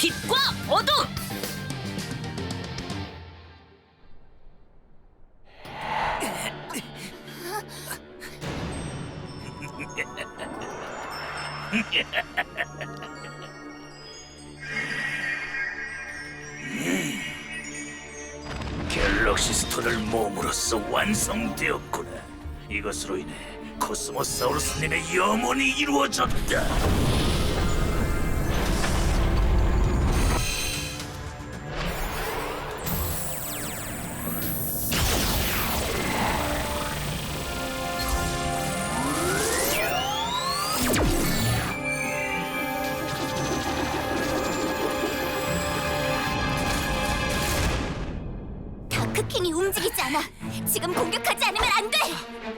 빛과 어둠. 갤럭시 스톤을 몸으로써 완성되었구나. 이것으로 인해 코스모사우루스님의 염원이 이루어졌다. 않아. 지금 공격하지 않으면 안 돼.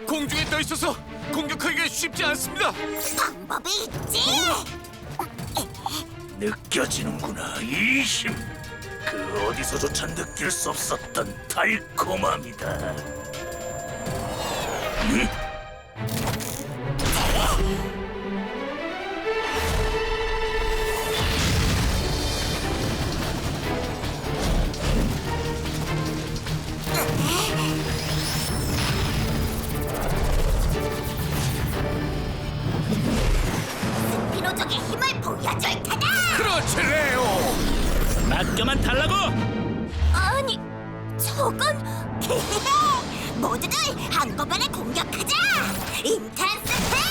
공중에 떠 있어서 공격하기가 쉽지 않습니다. 방법이 있지. 느껴지는구나 이 힘. 그 어디서조차 느낄 수 없었던 달콤함이다. 피 힘을 보여줄 테다. 그렇지 레오. 맡겨만 달라고. 아니, 저건 모두들 한꺼번에 공격하자. 인트란스 팬.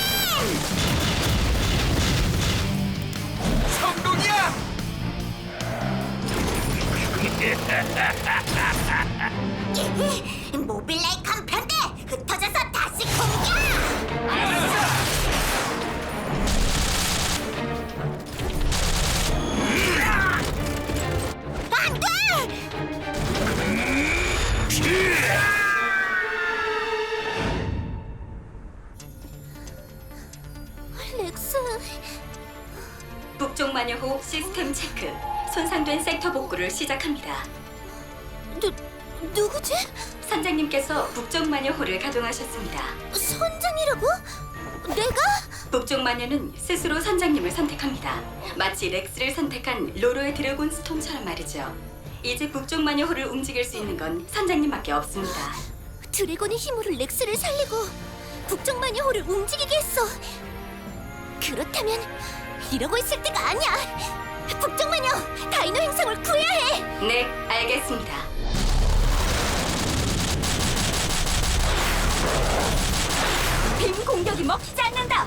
성공이야. 모빌라이 시스템 체크. 손상된 섹터 복구를 시작합니다. 누 누구지? 선장님께서 북쪽 마녀호를 가동하셨습니다. 선장이라고? 내가? 북쪽 마녀는 스스로 선장님을 선택합니다. 마치 렉스를 선택한 로로의 드래곤 스톰처럼 말이죠. 이제 북쪽 마녀호를 움직일 수 있는 건 선장님밖에 없습니다. 드래곤의 힘으로 렉스를 살리고 북쪽 마녀호를 움직이게 했어. 그렇다면 이러고 있을 때가 아니야. 북쪽 마녀 다이노 행성을 구해야 해. 네, 알겠습니다. 빔 공격이 먹히지 않는다.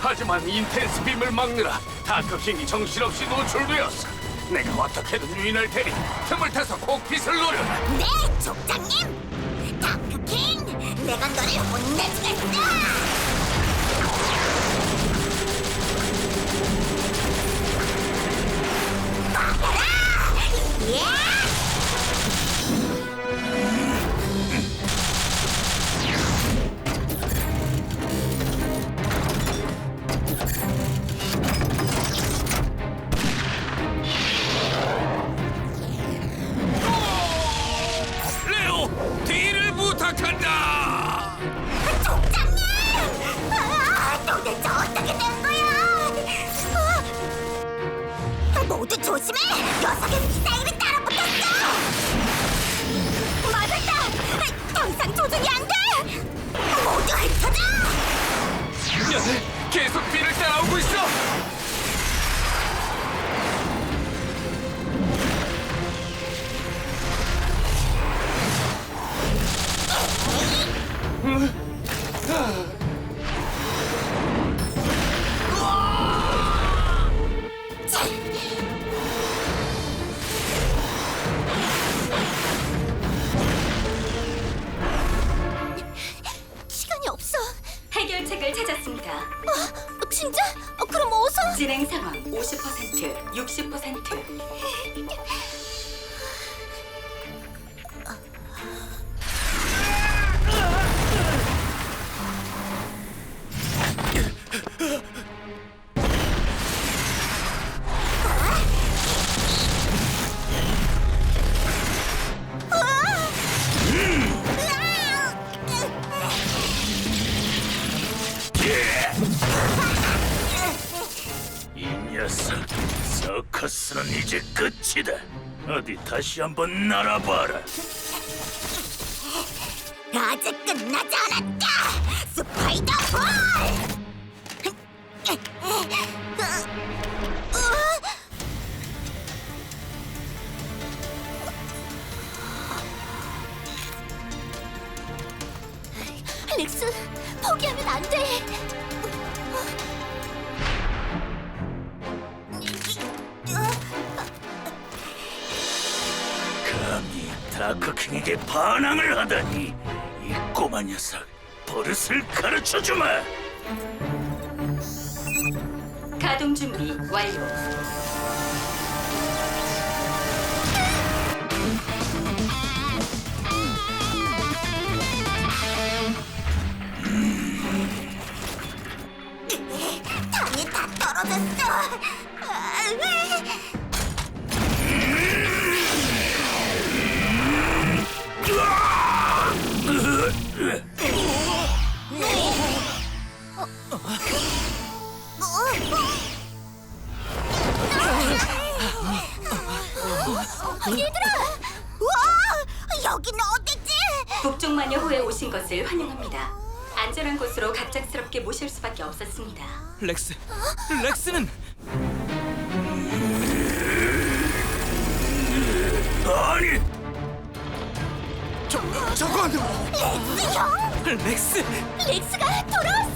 하지만 인텐스 빔을 막느라 다크킹이 정신없이 노출되었어. 내가 어떻게든 유인할 테니 틈을 타서 kok핏을 노려. 네, 족장님. 다크킹, 내가 너를 혼내주겠다. Yeah! 석화 포커스는 이제 끝이다. 어디 다시 한번 날아봐라. 아직 끝나지 않았다! 스파이더 볼! 렉스, 포기하면 안 돼! 다크킹에게 반항을 하다니 이 꼬마 녀석 버릇을 가르쳐 주마. 가동 준비 완료. 당이 다 떨어졌어! 얘들아! 와! 여기는 어디지? 북쪽 마녀호에 오신 것을 환영합니다. 안전한 곳으로 갑작스럽게 모실 수밖에 없었습니다. 렉스, 렉스는 아니 저건 렉스 형! 렉스. 렉스가 돌아왔어!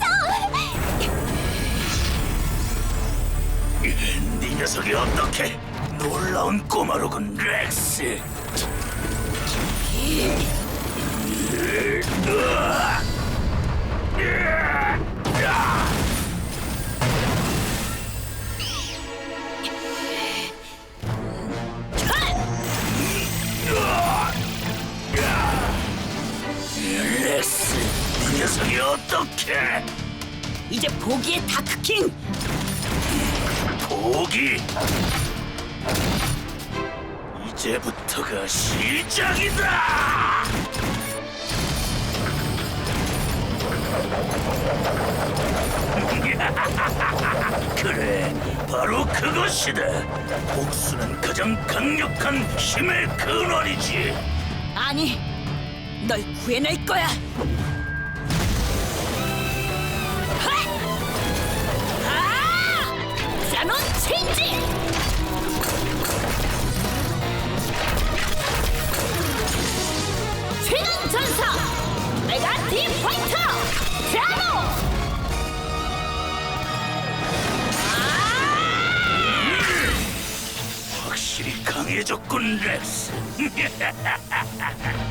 네 녀석이 어떻게 놀라운 꼬마로군 렉스. 렉스, 네 녀석이 어떻게 이제 보기의 다크킹! 포기? 이제부터가 시작이다! 그래, 바로 그것이다. 복수는 가장 강력한 힘의 근원이지. 아니, 널 구해낼 거야! 강해졌군, 렉스.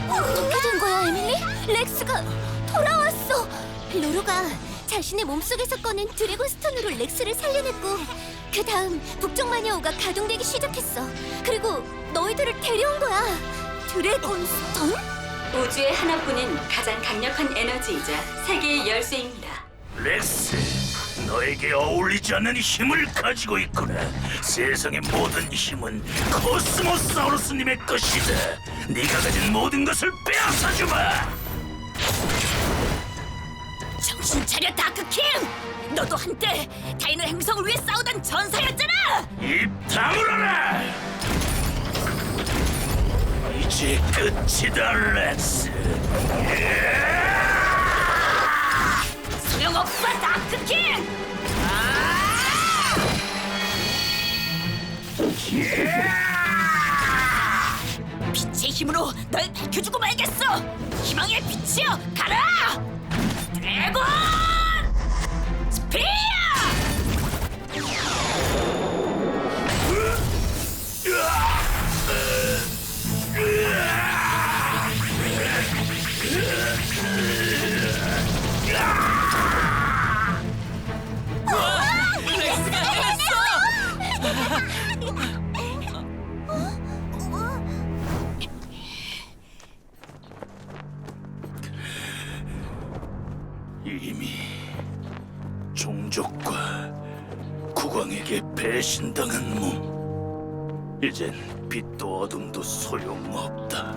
어떻게 된 거야, 에밀리? 렉스가 돌아왔어. 로로가 자신의 몸속에서 꺼낸 드래곤 스톤으로 렉스를 살려냈고 그 다음 북쪽 마녀호가 가동되기 시작했어. 그리고 너희들을 데려온 거야. 드래곤 스톤? 우주의 하나뿐인 가장 강력한 에너지이자 세계의 열쇠입니다. 렉스, 너에게 어울리지 않는 힘을 가지고 있구나. 세상의 모든 힘은 코스모사우루스님의 것이다. 네가 가진 모든 것을 빼앗아 주마. 정신 차려, 다크킹! 너도 한때 다이노 행성을 위해 싸우던 전사였잖아! 입 다물어라. 이제 끝이다, 렉스. 소용 없어, 다크킹! 빛의 힘으로 널 밝혀주고 말겠어! 희망의 빛이여, 가라! 드래곤! 배신당한 몸. 이젠 빛도 어둠도 소용없다.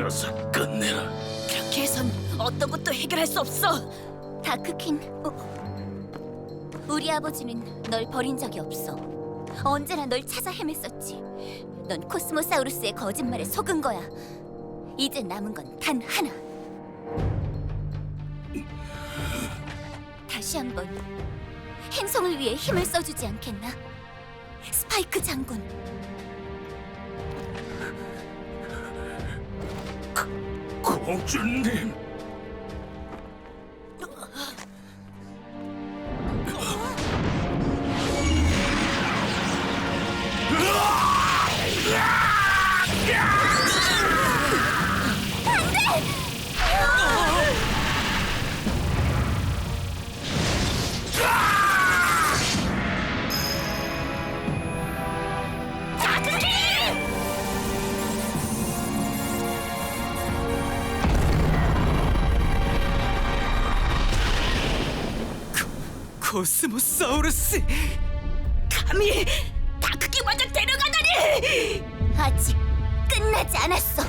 어서 끝내라. 그렇게 해선 어떤 것도 해결할 수 없어. 다크킹, 어? 우리 아버지는 널 버린 적이 없어. 언제나 널 찾아 헤맸었지. 넌 코스모사우루스의 거짓말에 속은 거야. 이제 남은 건 단 하나. 다시 한번 행성을 위해 힘을 써주지 않겠나? 스파이크 장군. 공주님. 코스모사우루스! 감히 다크기 완전 데려가다니! 아직 끝나지 않았어.